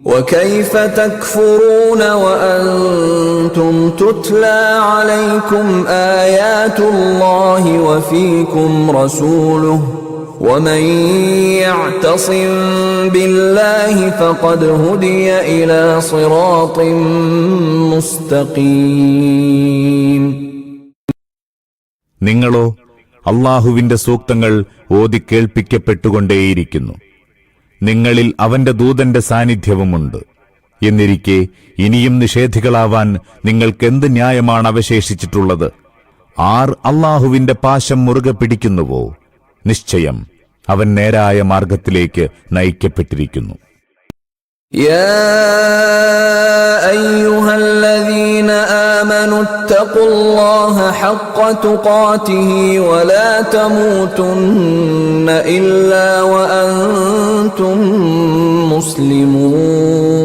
وكيف تكفرون وأنتم تتلى عليكم آيات الله وفيكم رسوله ومن يعتصم بالله فقد هدي إلى صراط مستقيم നിങ്ങളോ അള്ളാഹുവിന്റെ സൂക്തങ്ങൾ ഓതി കേൾപ്പിക്കപ്പെട്ടുകൊണ്ടേയിരിക്കുന്നു നിങ്ങളിൽ അവന്റെ ദൂതന്റെ സാന്നിധ്യവുമുണ്ട് എന്നിരിക്കെ ഇനിയും നിഷേധികളാവാൻ നിങ്ങൾക്കെന്ത് ന്യായമാണ് അവശേഷിച്ചിട്ടുള്ളത് ആർ അള്ളാഹുവിന്റെ പാശം മുറുകെ പിടിക്കുന്നുവോ നിശ്ചയം അവൻ നേരായ മാർഗത്തിലേക്ക് നയിക്കപ്പെട്ടിരിക്കുന്നു يا أيها الذين آمنوا اتقوا الله حق تقاته ولا تموتن إلا وأنتم مسلمون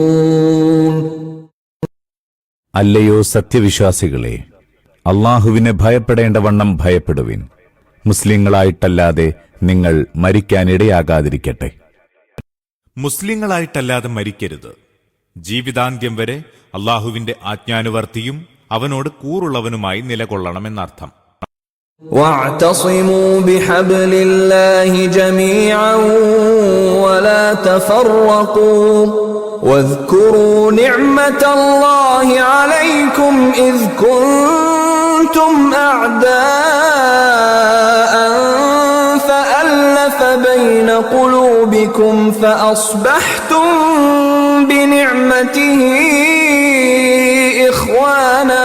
അല്ലയോ സത്യവിശ്വാസികളെ അള്ളാഹുവിനെ ഭയപ്പെടേണ്ടവണ്ണം ഭയപ്പെടുവിൻ മുസ്ലിങ്ങളായിട്ടല്ലാതെ നിങ്ങൾ മരിക്കാനിടയാകാതിരിക്കട്ടെ മുസ്ലിങ്ങളായിട്ടല്ലാതെ മരിക്കരുത് ജീവിതാന്ത്യം വരെ അള്ളാഹുവിന്റെ ആജ്ഞാനുവർത്തിയും അവനോട് കൂറുള്ളവനുമായി നിലകൊള്ളണമെന്നർത്ഥം واعتصموا بحبل الله جميعا ولا تفرقوا واذكروا نعمة الله عليكم إذ كنتم أعداء فألف بين قلوبكم فأصبحتم بنعمته إخوانا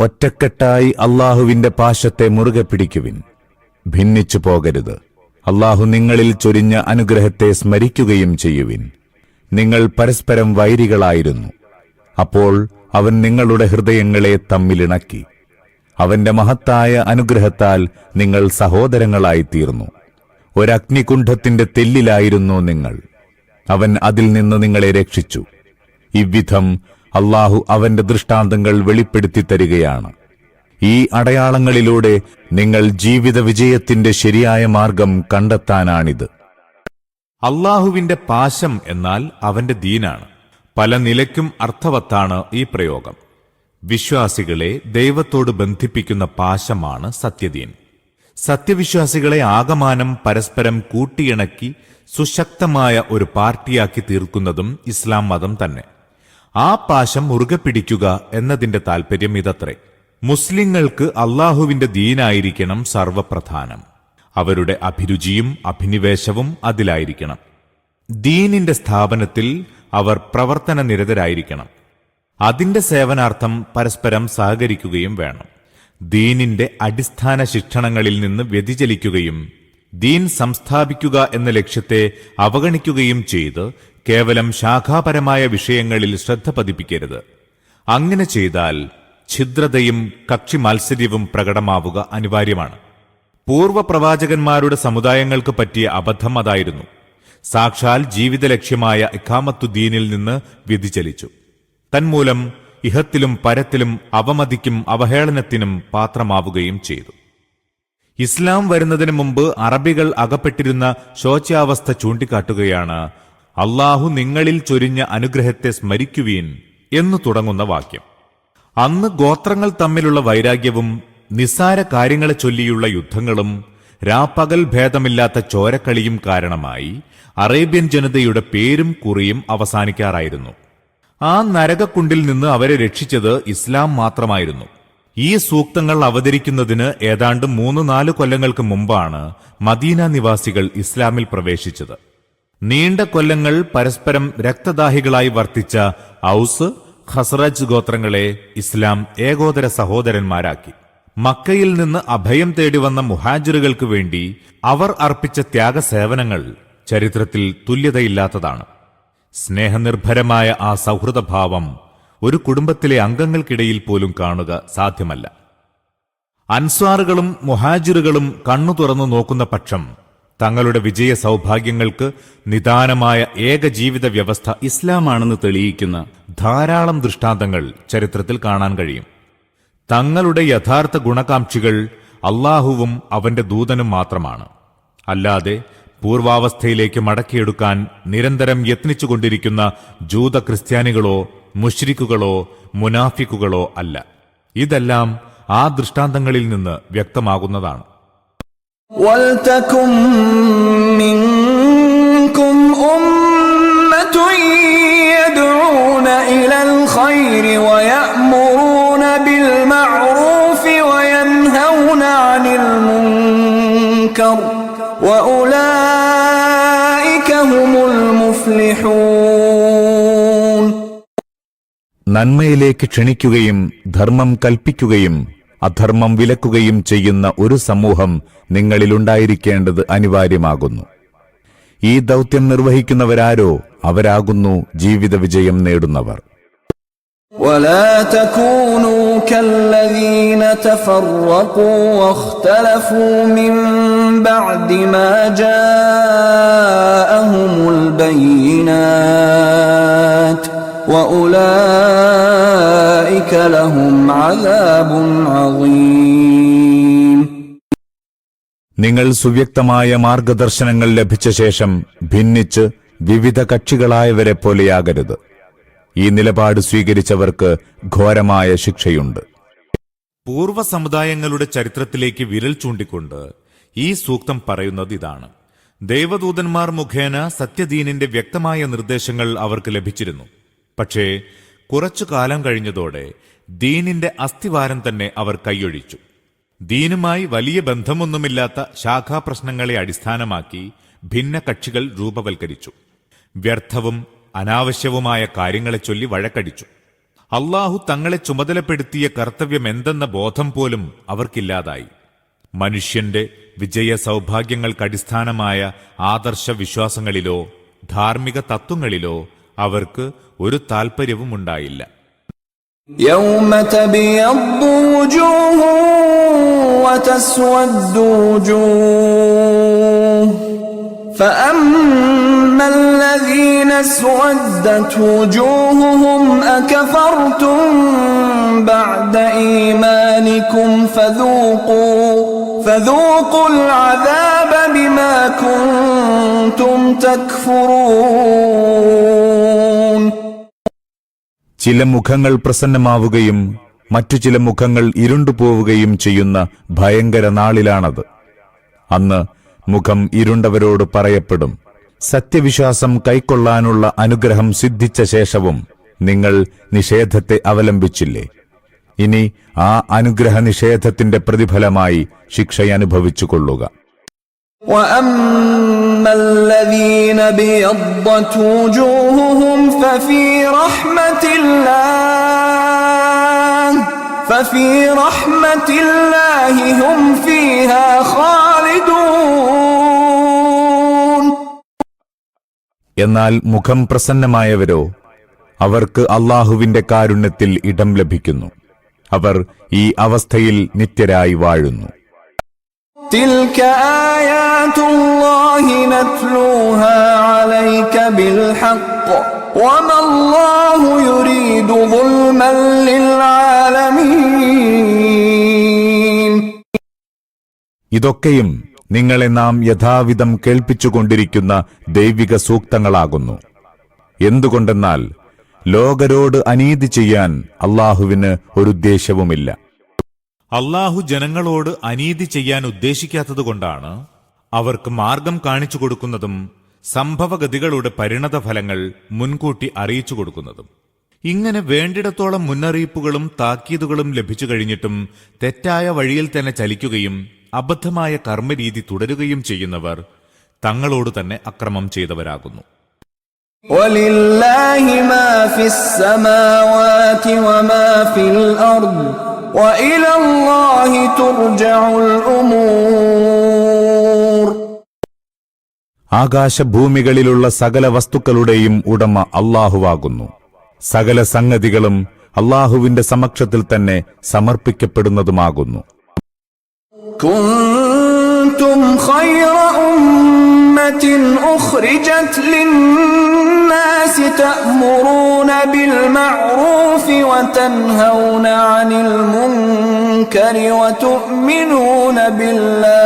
ഒറ്റക്കെട്ടായി അള്ളാഹുവിന്റെ പാശത്തെ മുറുകെ പിടിക്കുവിൻ. ഭിന്നിച്ചു പോകരുത്. അള്ളാഹു നിങ്ങളിൽ ചൊരിഞ്ഞ അനുഗ്രഹത്തെ സ്മരിക്കുകയും ചെയ്യുവിൻ. നിങ്ങൾ പരസ്പരം വൈരികളായിരുന്നു. അപ്പോൾ അവൻ നിങ്ങളുടെ ഹൃദയങ്ങളെ തമ്മിലിണക്കി. അവന്റെ മഹത്തായ അനുഗ്രഹത്താൽ നിങ്ങൾ സഹോദരങ്ങളായിത്തീർന്നു. ഒരഗ്നികുണ്ഠത്തിന്റെ തെല്ലിലായിരുന്നു നിങ്ങൾ. അവൻ അതിൽ നിന്ന് നിങ്ങളെ രക്ഷിച്ചു. ഇவ்விധം അള്ളാഹു അവന്റെ ദൃഷ്ടാന്തങ്ങൾ വെളിപ്പെടുത്തി തരികയാണ്. ഈ അടയാളങ്ങളിലൂടെ നിങ്ങൾ ജീവിത വിജയത്തിന്റെ ശരിയായ മാർഗം കണ്ടെത്താനാണിത്. അള്ളാഹുവിന്റെ പാശം എന്നാൽ അവന്റെ ദീനാണ്. പല നിലയ്ക്കും അർത്ഥവത്താണ് ഈ പ്രയോഗം. വിശ്വാസികളെ ദൈവത്തോട് ബന്ധിപ്പിക്കുന്ന പാശമാണ് സത്യദീൻ. സത്യവിശ്വാസികളെ ആകമാനം പരസ്പരം കൂട്ടിയിണക്കി സുശക്തമായ ഒരു പാർട്ടിയാക്കി തീർക്കുന്നതും ഇസ്ലാം മതം തന്നെ. ആ പാശം മുറുകെ പിടിക്കുക എന്നതിന്റെ താൽപര്യം ഇതത്രേ. മുസ്ലിങ്ങൾക്ക് അള്ളാഹുവിന്റെ ദീനായിരിക്കണം സർവപ്രധാനം. അവരുടെ അഭിരുചിയും അഭിനിവേശവും അതിലായിരിക്കണം. ദീനിന്റെ സ്ഥാപനത്തിൽ അവർ പ്രവർത്തന നിരതരായിരിക്കണം അതിന്റെ സേവനാർത്ഥം പരസ്പരം സഹകരിക്കുകയും വേണം. ദീനിന്റെ അടിസ്ഥാന ശിക്ഷണങ്ങളിൽ നിന്ന് വ്യതിചലിക്കുകയും ദീൻ സംസ്ഥാപിക്കുക എന്ന ലക്ഷ്യത്തെ അവഗണിക്കുകയും ചെയ്ത് കേവലം ശാഖാപരമായ വിഷയങ്ങളിൽ ശ്രദ്ധ പതിപ്പിക്കരുത്. അങ്ങനെ ചെയ്താൽ ഛിദ്രതയും കക്ഷി മാത്സര്യവും പ്രകടമാവുക അനിവാര്യമാണ്. പൂർവ പ്രവാചകന്മാരുടെ സമുദായങ്ങൾക്ക് പറ്റിയ അബദ്ധം അതായിരുന്നു. സാക്ഷാൽ ജീവിത ലക്ഷ്യമായ ഇഖാമത്തുദ്ദീനിൽ നിന്ന് വ്യതിചലിച്ചു. തന്മൂലം ഇഹത്തിലും പരത്തിലും അവമതിക്കും അവഹേളനത്തിനും പാത്രമാവുകയും ചെയ്തു. ഇസ്ലാം വരുന്നതിന് മുമ്പ് അറബികൾ അകപ്പെട്ടിരുന്ന ശോച്യാവസ്ഥ ചൂണ്ടിക്കാട്ടുകയാണ് അള്ളാഹു നിങ്ങളിൽ ചൊരിഞ്ഞ അനുഗ്രഹത്തെ സ്മരിക്കുവീൻ എന്നു തുടങ്ങുന്ന വാക്യം. അന്ന് ഗോത്രങ്ങൾ തമ്മിലുള്ള വൈരാഗ്യവും നിസ്സാര കാര്യങ്ങളെ ചൊല്ലിയുള്ള യുദ്ധങ്ങളും രാപ്പകൽ ഭേദമില്ലാത്ത ചോരക്കളിയും കാരണമായി അറേബ്യൻ ജനതയുടെ പേരും കുറിയും അവസാനിക്കാറായിരുന്നു. ആ നരകക്കുണ്ടിൽ നിന്ന് അവരെ രക്ഷിച്ചത് ഇസ്ലാം മാത്രമായിരുന്നു. ഈ സൂക്തങ്ങൾ അവതരിക്കുന്നതിന് ഏതാണ്ട് മൂന്ന് നാല് കൊല്ലങ്ങൾക്ക് മുമ്പാണ് മദീന നിവാസികൾ ഇസ്ലാമിൽ പ്രവേശിച്ചത്. നീണ്ട കൊല്ലങ്ങൾ പരസ്പരം രക്തദാഹികളായി വർത്തിച്ച ഔസ് ഖസ്റജ് ഗോത്രങ്ങളെ ഇസ്ലാം ഏകോദര സഹോദരന്മാരാക്കി. മക്കയിൽ നിന്ന് അഭയം തേടി വന്ന മുഹാജിറുകൾക്ക് വേണ്ടി അവർ അർപ്പിച്ച ത്യാഗസേവനങ്ങൾ ചരിത്രത്തിൽ തുല്യതയില്ലാത്തതാണ്. സ്നേഹനിർഭരമായ ആ സൗഹൃദഭാവം ഒരു കുടുംബത്തിലെ അംഗങ്ങൾക്കിടയിൽ പോലും കാണുക സാധ്യമല്ല. അൻസ്വാറുകളും മുഹാജിറുകളും കണ്ണു തുറന്നു നോക്കുന്ന പക്ഷം തങ്ങളുടെ വിജയ സൗഭാഗ്യങ്ങൾക്ക് നിദാനമായ ഏക ജീവിത വ്യവസ്ഥ ഇസ്ലാമാണെന്ന് തെളിയിക്കുന്ന ധാരാളം ദൃഷ്ടാന്തങ്ങൾ ചരിത്രത്തിൽ കാണാൻ കഴിയും. തങ്ങളുടെ യഥാർത്ഥ ഗുണകാംക്ഷികൾ അള്ളാഹുവും അവന്റെ ദൂതനും മാത്രമാണ്. അല്ലാതെ പൂർവാവസ്ഥയിലേക്ക് മടക്കിയെടുക്കാൻ നിരന്തരം യത്നിച്ചുകൊണ്ടിരിക്കുന്ന ജൂത ക്രിസ്ത്യാനികളോ മുഷ്രിക്കുകളോ മുനാഫിക്കുകളോ അല്ല. ഇതെല്ലാം ആ ദൃഷ്ടാന്തങ്ങളിൽ നിന്ന് വ്യക്തമാകുന്നതാണ്. ولتكن منكم أمة يدعون إلى الخير ويأمرون بالمعروف وينهون عن المنكر وأولئك هم المفلحون നന്മയിലേക്ക് ക്ഷണിക്കുകയും ധർമ്മം കൽപ്പിക്കുകയും അധർമ്മം വിലക്കുകയും ചെയ്യുന്ന ഒരു സമൂഹം നിങ്ങളിലുണ്ടായിരിക്കേണ്ടത് അനിവാര്യമാകുന്നു ഈ ദൗത്യം നിർവഹിക്കുന്നവരാരോ അവരാകുന്നു ജീവിത വിജയം നേടുന്നവർ ولا تكونوا كالذين تفرقوا واختلفوا من بعد ما جاءهم البينات واولئك لهم عذاب عظيم നിങ്ങൾ സുവ്യക്തമായ മാർഗദർശനങ്ങൾ ലഭിച്ച ശേഷം ഭിന്നിച്ച് വിവിധ കക്ഷികളായവരെ പോലെയാകരുത് ഈ നിലപാട് സ്വീകരിച്ചവർക്ക് ഘോരമായ ശിക്ഷയുണ്ട് പൂർവ്വ സമുദായങ്ങളുടെ ചരിത്രത്തിലേക്ക് വിരൽ ചൂണ്ടിക്കൊണ്ട് ഈ സൂക്തം പറയുന്നത് ഇതാണ് ദൈവദൂതന്മാർ മുഖേന സത്യദീനിന്റെ വ്യക്തമായ നിർദ്ദേശങ്ങൾ അവർക്ക് ലഭിച്ചിരുന്നു പക്ഷേ കുറച്ചു കാലം കഴിഞ്ഞതോടെ ദീനിന്റെ അസ്ഥിവാരം തന്നെ അവർ കൈയൊഴിച്ചു. ദീനുമായി വലിയ ബന്ധമൊന്നുമില്ലാത്ത ശാഖാപ്രശ്നങ്ങളെ അടിസ്ഥാനമാക്കി ഭിന്ന കക്ഷികൾ രൂപവൽക്കരിച്ചു. വ്യർത്ഥവും അനാവശ്യവുമായ കാര്യങ്ങളെ ചൊല്ലി വഴക്കടിച്ചു. അള്ളാഹു തങ്ങളെ ചുമതലപ്പെടുത്തിയ കർത്തവ്യം എന്തെന്ന ബോധം പോലും അവർക്കില്ലാതായി. മനുഷ്യന്റെ വിജയ സൗഭാഗ്യങ്ങൾക്കടിസ്ഥാനമായ ആദർശ വിശ്വാസങ്ങളിലോ ധാർമ്മിക തത്വങ്ങളിലോ അവർക്ക് ഒരു താൽപ്പര്യവും ഉണ്ടായില്ല يوم تبيض وجوه وتسود وجوه فأما الذين اسودت وجوههم أكفرتم بعد إيمانكم فذوقوا فذوقوا العذاب بما كنتم تكفرون ചില മുഖങ്ങൾ പ്രസന്നമാവുകയും മറ്റു ചില മുഖങ്ങൾ ഇരുണ്ടുപോവുകയും ചെയ്യുന്ന ഭയങ്കര നാളിലാണത് അന്ന് മുഖം ഇരുണ്ടവരോട് പറയപ്പെടും സത്യവിശ്വാസം കൈക്കൊള്ളാനുള്ള അനുഗ്രഹം സിദ്ധിച്ച ശേഷവും നിങ്ങൾ നിഷേധത്തെ അവലംബിച്ചില്ലേ ഇനി ആ അനുഗ്രഹ നിഷേധത്തിന്റെ പ്രതിഫലമായി ശിക്ഷയനുഭവിച്ചു കൊള്ളുക وأما الذين ابيضت وجوههم ففي رحمة الله ففي رحمة الله هم فيها خالدون എന്നാൽ മുഖം പ്രസന്നമായവരോ അവർക്ക് അള്ളാഹുവിന്റെ കാരുണ്യത്തിൽ ഇടം ലഭിക്കുന്നു അവർ ഈ അവസ്ഥയിൽ നിത്യരായി വാഴുന്നു تلك آيات الله نتلوها عليك بالحق وما الله يريد ظلما للعالمين ഇതൊക്കെയും നിങ്ങളെ നാം യഥാവിധം കേൾപ്പിച്ചുകൊണ്ടിരിക്കുന്ന ദൈവിക സൂക്തങ്ങളാകുന്നു എന്തുകൊണ്ടെന്നാൽ ലോകരോട് അനീതി ചെയ്യാൻ അള്ളാഹുവിന് ഒരു ഉദ്ദേശ്യവുമില്ല അള്ളാഹു ജനങ്ങളോട് അനീതി ചെയ്യാൻ ഉദ്ദേശിക്കാത്തതുകൊണ്ടാണ് അവർക്ക് മാർഗം കാണിച്ചു കൊടുക്കുന്നതും സംഭവഗതികളുടെ പരിണതഫലങ്ങൾ മുൻകൂട്ടി അറിയിച്ചു കൊടുക്കുന്നതും ഇങ്ങനെ വേണ്ടിടത്തോളം മുന്നറിയിപ്പുകളും താക്കീതുകളും ലഭിച്ചു കഴിഞ്ഞിട്ടും തെറ്റായ വഴിയിൽ തന്നെ ചലിക്കുകയും അബദ്ധമായ കർമ്മരീതി തുടരുകയും ചെയ്യുന്നവർ തങ്ങളോട് തന്നെ അക്രമം ചെയ്തവരാകുന്നു ولله ما في السماوات وما في الأرض وإلى الله ترجع الأمور ആകാശഭൂമികളിലുള്ള സകല വസ്തുക്കളുടെയും ഉടമ അള്ളാഹുവാകുന്നു സകല സംഗതികളും അള്ളാഹുവിന്റെ സമക്ഷത്തിൽ തന്നെ സമർപ്പിക്കപ്പെടുന്നതുമാകുന്നു كنتم خير أمة أخرجت للناس تأمرون بالمعروف وتنهون عن المنكر وتؤمنون بالله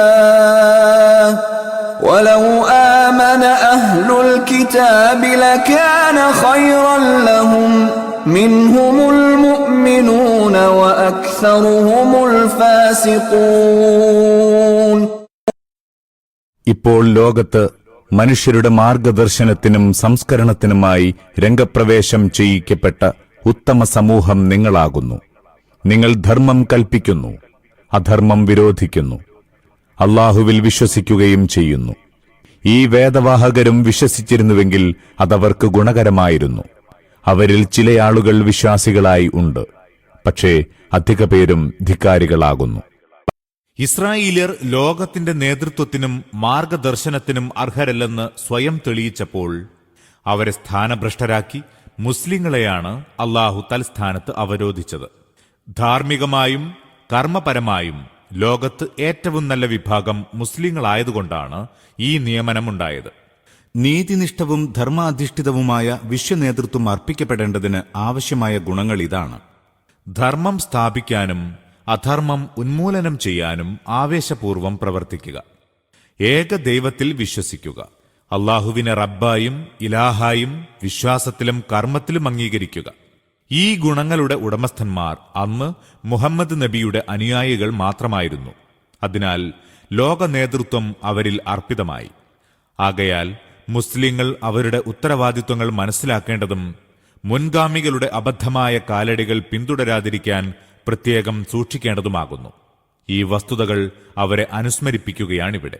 ولو آمن أهل الكتاب لكان خيرا لهم منهم المؤمنون وأكثرهم الفاسقون ഇപ്പോൾ ലോകത്ത് മനുഷ്യരുടെ മാർഗദർശനത്തിനും സംസ്കരണത്തിനുമായി രംഗപ്രവേശം ചെയ്യിക്കപ്പെട്ട ഉത്തമ സമൂഹം നിങ്ങളാകുന്നു നിങ്ങൾ ധർമ്മം കൽപ്പിക്കുന്നു അധർമ്മം വിരോധിക്കുന്നു അള്ളാഹുവിൽ വിശ്വസിക്കുകയും ചെയ്യുന്നു. ഈ വേദവാഹകരും വിശ്വസിച്ചിരുന്നുവെങ്കിൽ അതവർക്ക് ഗുണകരമായിരുന്നു. അവരിൽ ചില ആളുകൾ വിശ്വാസികളായി ഉണ്ട്. പക്ഷേ അധിക പേരും ധിക്കാരികളാകുന്നു. ഇസ്രായേലിയർ ലോകത്തിന്റെ നേതൃത്വത്തിനും മാർഗദർശനത്തിനും അർഹരല്ലെന്ന് സ്വയം തെളിയിച്ചപ്പോൾ അവരെ സ്ഥാനഭ്രഷ്ടരാക്കി മുസ്ലിങ്ങളെയാണ് അള്ളാഹു തൽസ്ഥാനത്ത് അവരോധിച്ചത്. ധാർമ്മികമായും കർമ്മപരമായും ലോകത്ത് ഏറ്റവും നല്ല വിഭാഗം മുസ്ലിങ്ങളായതുകൊണ്ടാണ് ഈ നിയമനമുണ്ടായത്. നീതിനിഷ്ഠവും ധർമാധിഷ്ഠിതവുമായ വിശ്വനേതൃത്വം അർപ്പിക്കപ്പെടേണ്ടതിന് ആവശ്യമായ ഗുണങ്ങൾ ഇതാണ്. ധർമ്മം സ്ഥാപിക്കാനും അധർമ്മം ഉന്മൂലനം ചെയ്യാനും ആവേശപൂർവം പ്രവർത്തിക്കുക. ഏക ദൈവത്തിൽ വിശ്വസിക്കുക. അള്ളാഹുവിനെ റബ്ബായും ഇലാഹായും വിശ്വാസത്തിലും കർമ്മത്തിലും അംഗീകരിക്കുക. ഈ ഗുണങ്ങളുടെ ഉടമസ്ഥന്മാർ അന്ന് മുഹമ്മദ് നബിയുടെ അനുയായികൾ മാത്രമായിരുന്നു. അതിനാൽ ലോക നേതൃത്വം അവരിൽ അർപ്പിതമായി. ആകയാൽ മുസ്ലിങ്ങൾ അവരുടെ ഉത്തരവാദിത്വങ്ങൾ മനസ്സിലാക്കേണ്ടതും മുൻഗാമികളുടെ അബദ്ധമായ കാലടികൾ പിന്തുടരാതിരിക്കാൻ പ്രത്യേകം സൂക്ഷിക്കേണ്ടതുമാകുന്നു. ഈ വസ്തുതകൾ അവരെ അനുസ്മരിപ്പിക്കുകയാണിവിടെ.